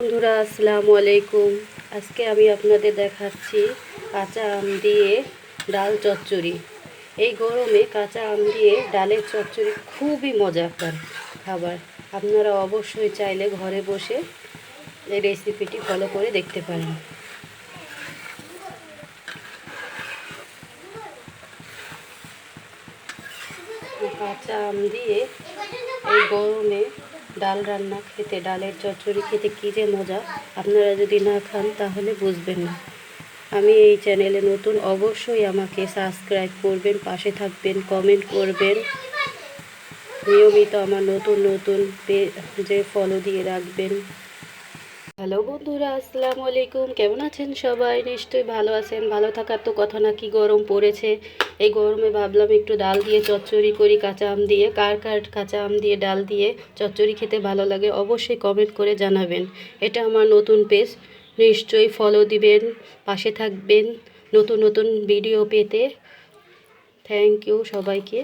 বন্ধুরা, আসসালামু আলাইকুম। আজকে আমি আপনাদের দেখাচ্ছি কাঁচা আম দিয়ে ডাল চচ্চড়ি। এই গরমে কাঁচা আম দিয়ে ডালের চচ্চড়ি খুবই মজাদার খাবার। আপনারা অবশ্যই চাইলে ঘরে বসে এই রেসিপিটি ফলো করে দেখতে পারেন। কাঁচা আম দিয়ে এই গরমে ডাল রান্না খেতে, ডালের চচ্চড়ি খেতে কী যে মজা। আপনারা যদি না খান, তাহলে বুঝবেন না। আমি এই চ্যানেলে নতুন, অবশ্যই আমাকে সাবস্ক্রাইব করবেন, পাশে থাকবেন, কমেন্ট করবেন। নিয়মিত আমার নতুন নতুন যে ফলো দিয়ে রাখবেন। হ্যালো বন্ধুরা, আসসালামু আলাইকুম। কেমন আছেন সবাই? নিশ্চয়ই ভালো আছেন। ভালো থাকার তো কথা না, কি গরম পড়েছে। এই গরমে ভাবলাম একটু ডাল দিয়ে চচ্চড়ি করি, কাঁচা আম দিয়ে। কার কার কাঁচা আম দিয়ে ডাল দিয়ে চচ্চড়ি খেতে ভালো লাগে অবশ্যই কমেন্ট করে জানাবেন। এটা আমার নতুন পেজ নিশ্চয়ই ফলো দিবেন, পাশে থাকবেন নতুন নতুন ভিডিও পেতে। থ্যাংক ইউ সবাইকে।